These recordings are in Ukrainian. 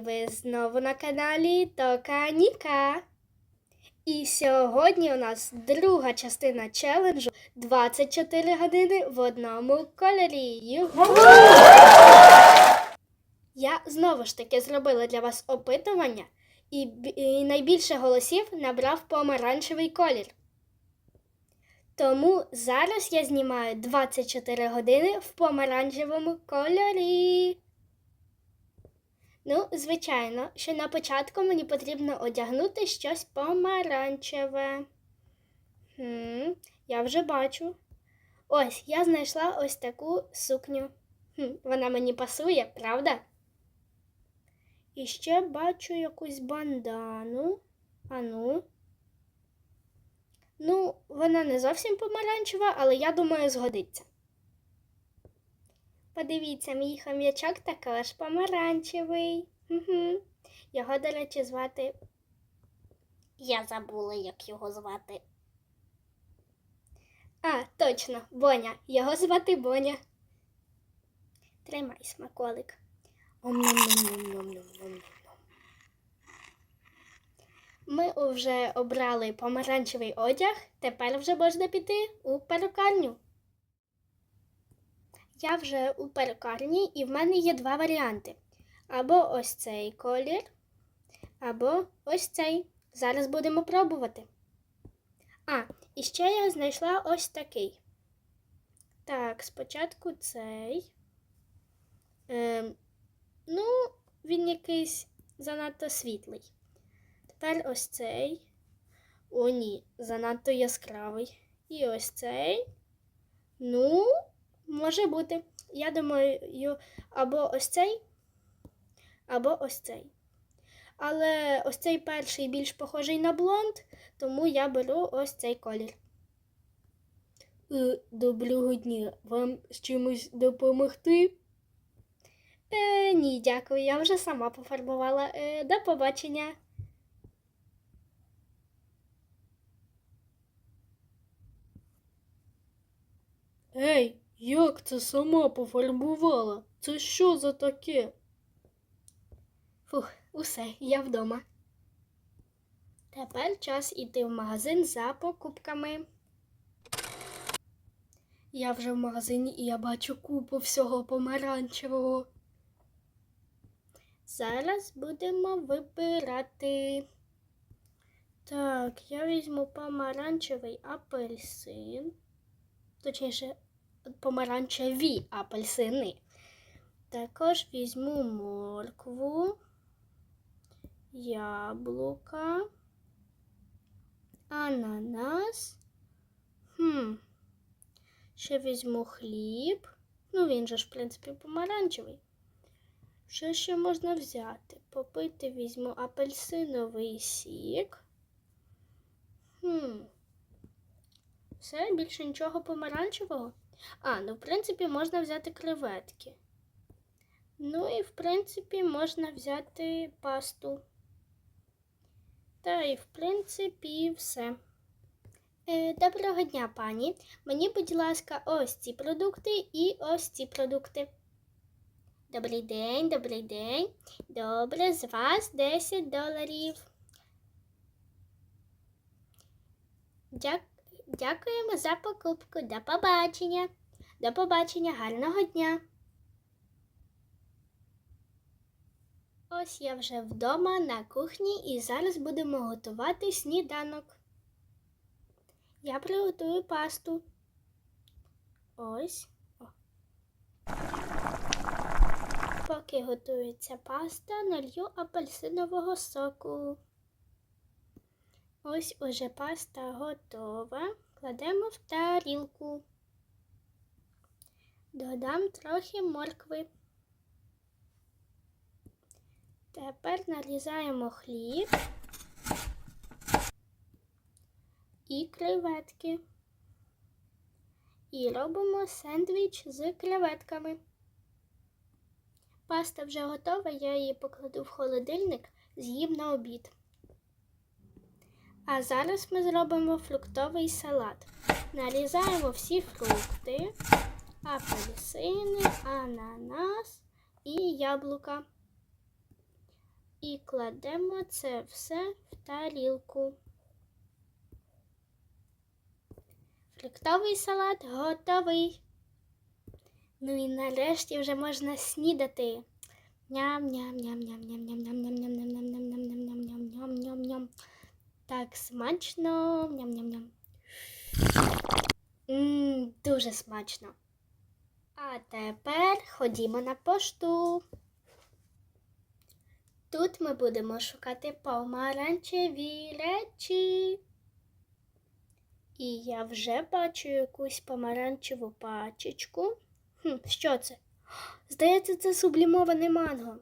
Ви знову на каналі Тока Ніка. І сьогодні у нас друга частина челенджу 24 години в одному кольорі. Я знову ж таки зробила для вас опитування, і, і найбільше голосів набрав помаранчевий колір. Тому зараз я знімаю 24 години в помаранчевому кольорі. Ну, звичайно, що на початку мені потрібно одягнути щось помаранчеве. Хм, я вже бачу. Ось, я знайшла ось таку сукню. Хм, вона мені пасує, правда? І ще бачу якусь бандану. Ану. Ну, вона не зовсім помаранчева, але я думаю, згодиться. Подивіться, мій хом'ячок також помаранчевий. Угу. Його, до речі, звати. Я забула, як його звати. А, точно, Боня. Його звати Боня. Тримай смаколик. Ми вже обрали помаранчевий одяг, тепер вже можна піти у перукарню. Я вже у перукарні і в мене є два варіанти. Або ось цей колір, або ось цей. Зараз будемо пробувати. А, і ще я знайшла ось такий. Так, спочатку цей. Ем, ну, він якийсь занадто світлий. Тепер ось цей. О, ні, занадто яскравий. І ось цей. Ну, може бути. Я думаю, або ось цей, або ось цей. Але ось цей перший більш похожий на блонд, тому я беру ось цей колір. Е, доброго дня. Вам з чимось допомогти? Е, ні, дякую. Я вже сама пофарбувала. Е, до побачення. Ей, як це сама пофарбувала? Це що за таке? Фух, усе, я вдома. Тепер час іти в магазин за покупками. Я вже в магазині і я бачу купу всього помаранчевого. Зараз будемо вибирати. Так, я візьму помаранчевий апельсин. Точніше, помаранчеві апельсини. Також візьму моркву, яблука, ананас. Хм. Ще візьму хліб. Ну, він же ж, в принципі, помаранчевий. Що ще можна взяти? Попити візьму апельсиновий сік. Хм. Все, більше нічого помаранчевого. А, ну, в принципі, можна взяти креветки. Ну і, в принципі, можна взяти пасту. Та і, в принципі, все. Е, доброго дня, пані. Мені, будь ласка, ось ці продукти і ось ці продукти. Добрий день, добрий день. Добре, з вас 10 доларів. Дя... Дякуємо за покупку. До побачення. До побачення, гарного дня. Ось я вже вдома на кухні і зараз будемо готувати сніданок. Я приготую пасту. Ось. О. Поки готується паста, налью апельсинового соку. Ось уже паста готова. Кладемо в тарілку. Додам трохи моркви. Тепер нарізаємо хліб і креветки. І робимо сендвіч з креветками. Паста вже готова, я її покладу в холодильник, з'їм на обід. А зараз ми зробимо фруктовий салат. Нарізаємо всі фрукти, апельсини, ананас і яблука. І кладемо це все в тарілку. Фруктовий салат готовий. Ну і нарешті вже можна снідати. Ням-ням-ням-ням-ням-ням-ням-ням-ням-ням-ням-ням-ням-ням. Так смачно. Ням-ням-ням. Мм, дуже смачно. А тепер ходімо на пошту. Тут ми будемо шукати помаранчеві речі. І я вже бачу якусь помаранчеву пачечку. Хм, що це? Здається, це сублімоване манго.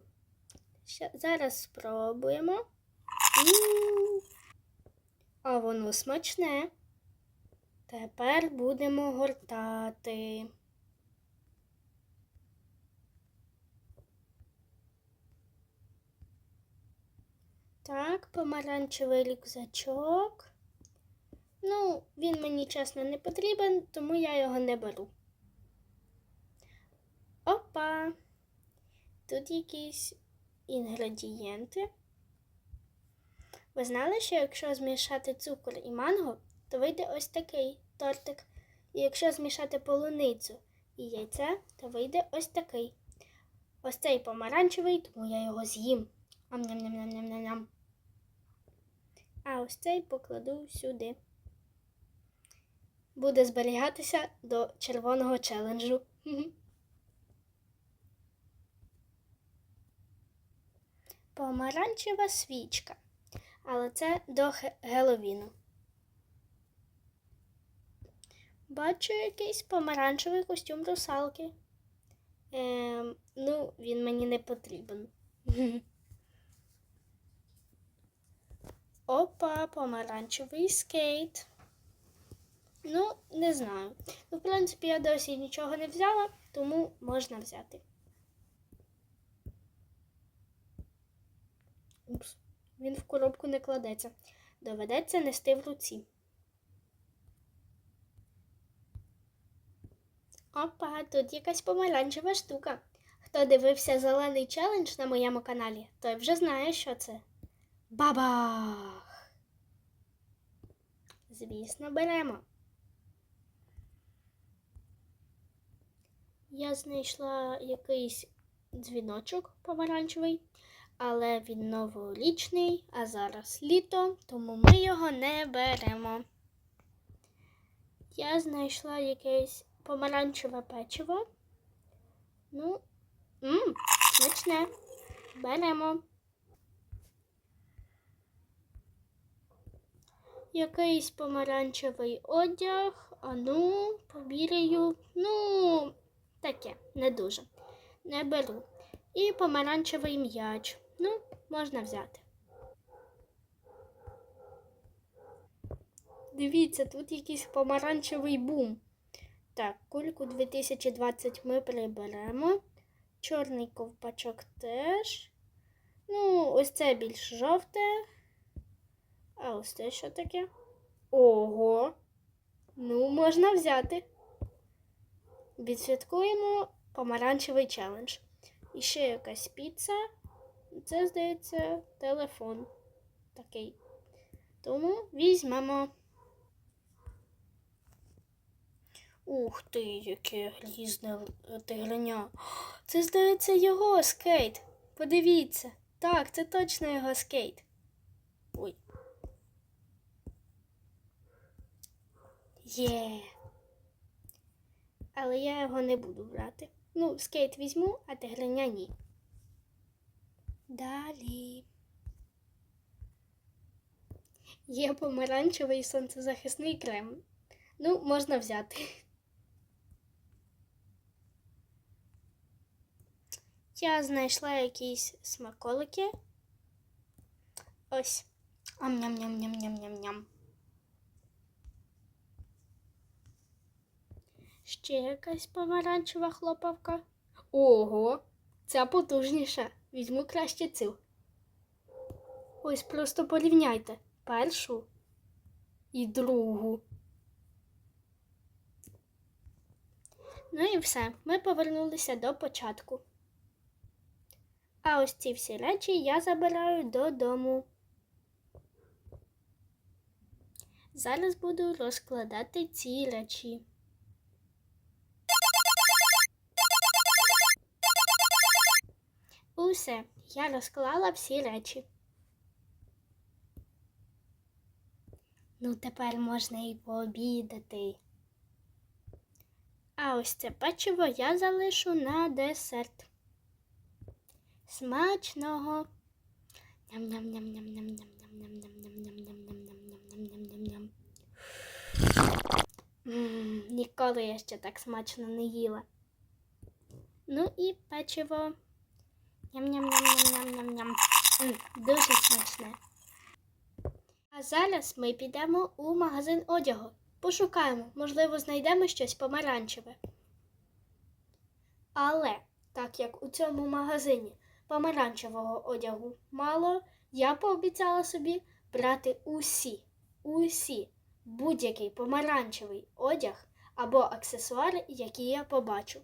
Зараз спробуємо. А воно смачне. Тепер будемо гортати. Так, помаранчевий рюкзачок. Ну, він мені чесно не потрібен, тому я його не беру. Опа! Тут якісь інгредієнти. Ви знали, що якщо змішати цукор і манго, то вийде ось такий тортик. І якщо змішати полуницю і яйце, то вийде ось такий. Ось цей помаранчевий, тому я його з'їм. Ам-ням-ням-ням-ням-ням. А ось цей покладу сюди. Буде зберігатися до червоного челенджу. Помаранчева свічка. Але це до Геловіну. Бачу якийсь помаранчевий костюм русалки. Ем, ну, він мені не потрібен. Опа, помаранчевий скейт. Ну, не знаю. Ну, в принципі, я досі нічого не взяла, тому можна взяти. Упс, він в коробку не кладеться. Доведеться нести в руці. Опа, тут якась помаранчева штука. Хто дивився зелений челендж на моєму каналі, той вже знає, що це. Бабах! Звісно, беремо. Я знайшла якийсь дзвіночок помаранчевий, але він новорічний, а зараз літо, тому ми його не беремо. Я знайшла якесь помаранчеве печиво. Ну, м, смачне. Беремо. Якийсь помаранчевий одяг, а ну. Ну, таке, не дуже. Не беру. І помаранчевий м'яч. Ну, можна взяти. Дивіться, тут якийсь помаранчевий бум. Так, кульку 2020 ми приберемо. Чорний ковпачок теж. Ну, ось це більш жовте. А ось це що таке? Ого. Ну, можна взяти. Відсвяткуємо помаранчевий челендж. І ще якась піца. Це, здається, телефон. Такий. Тому візьмемо. Ух ти, яке грізне тигреня. Це, здається, його скейт. Подивіться. Так, це точно його скейт. Ой. Є. Але я його не буду брати. Ну, скейт візьму, а тигреня ні. Далі. Є помаранчевий сонцезахисний крем. Ну, можна взяти. Я знайшла якісь смаколики. Ось. Ам-ням-ням-ням-ням-ням-ням. Ще якась помаранчева хлопавка. Ого, ця потужніша. Візьму краще цю. Ось просто порівняйте першу і другу. Ну і все. Ми повернулися до початку. А ось ці всі речі я забираю додому. Зараз буду розкладати ці речі. Усе, я розклала всі речі. Ну, тепер можна і пообідати. А ось це печиво я залишу на десерт. Смачного. Ням-ням-ням-ням-ням-ням-ням-ням-ням-ням-ням-ням-ням-ням-ням-ням. М, Ніколи я ще так смачно не їла. Ну і печиво. Ням-ням-ням-ням-ням-ням. М, Дуже смачне. А зараз ми підемо у магазин одягу. Пошукаємо, можливо, знайдемо щось помаранчеве. Але так як у цьому магазині помаранчевого одягу мало, я пообіцяла собі брати усі, усі, будь-який помаранчевий одяг або аксесуари, які я побачу.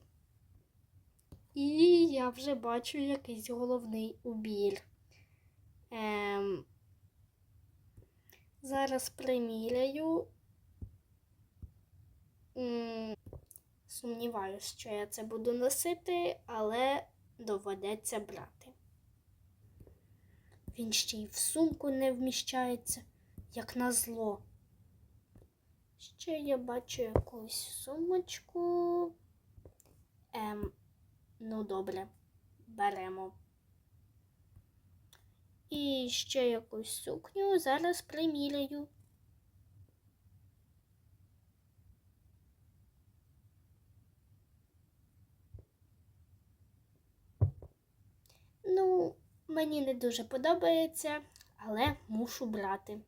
І я вже бачу якийсь головний убір. Ем, зараз приміряю. Сумніваюсь, що я це буду носити, але доведеться брати. Він ще й в сумку не вміщається, як на зло. Ще я бачу якусь сумочку. Ем, ну добре, беремо. І ще якусь сукню зараз приміряю. Ну, мені не дуже подобається, але мушу брати.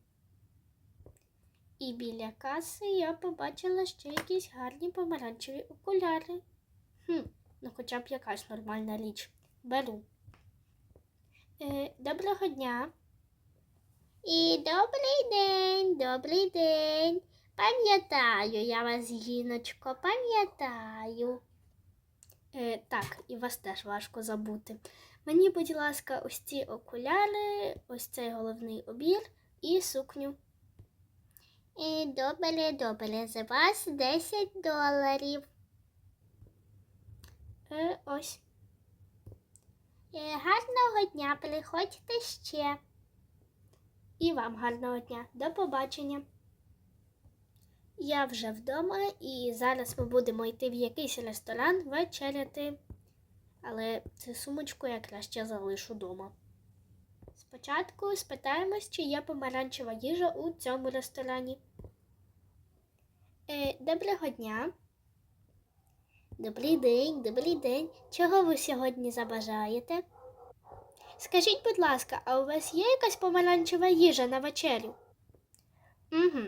І біля каси я побачила ще якісь гарні помаранчеві окуляри. Хм, ну хоча б якась нормальна річ. Беру. Е, доброго дня. І добрий день, добрий день. Пам'ятаю я вас, жіночко, пам'ятаю. Е, так, і вас теж важко забути. Мені, будь ласка, ось ці окуляри, ось цей головний обір і сукню. Е, добре, добре, за вас 10 доларів. Е, ось. Е, гарного дня, приходьте ще. І вам гарного дня. До побачення. Я вже вдома і зараз ми будемо йти в якийсь ресторан вечеряти. Але цю сумочку я краще залишу вдома. Спочатку спитаємось, чи є помаранчева їжа у цьому ресторані. Е, доброго дня. Добрий день, добрий день. Чого ви сьогодні забажаєте? Скажіть, будь ласка, а у вас є якась помаранчева їжа на вечерю? Угу.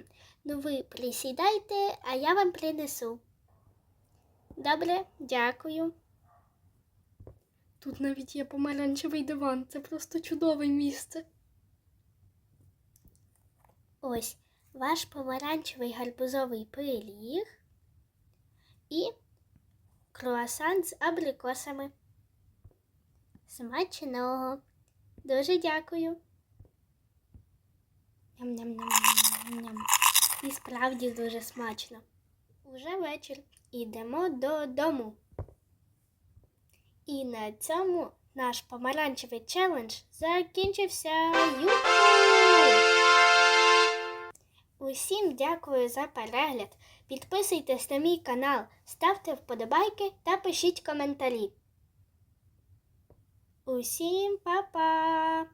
Ну ви присідайте, а я вам принесу. Добре, дякую. Тут навіть є помаранчевий диван. Це просто чудове місце. Ось ваш помаранчевий гарбузовий пиріг і круасан з абрикосами. Смачного. Дуже дякую. Ням-ням-ням-ням-ням. І справді дуже смачно. Уже вечір. Ідемо додому. І на цьому наш помаранчевий челендж закінчився. Ю! Усім дякую за перегляд. Підписуйтесь на мій канал, ставте вподобайки та пишіть коментарі. Усім па-па!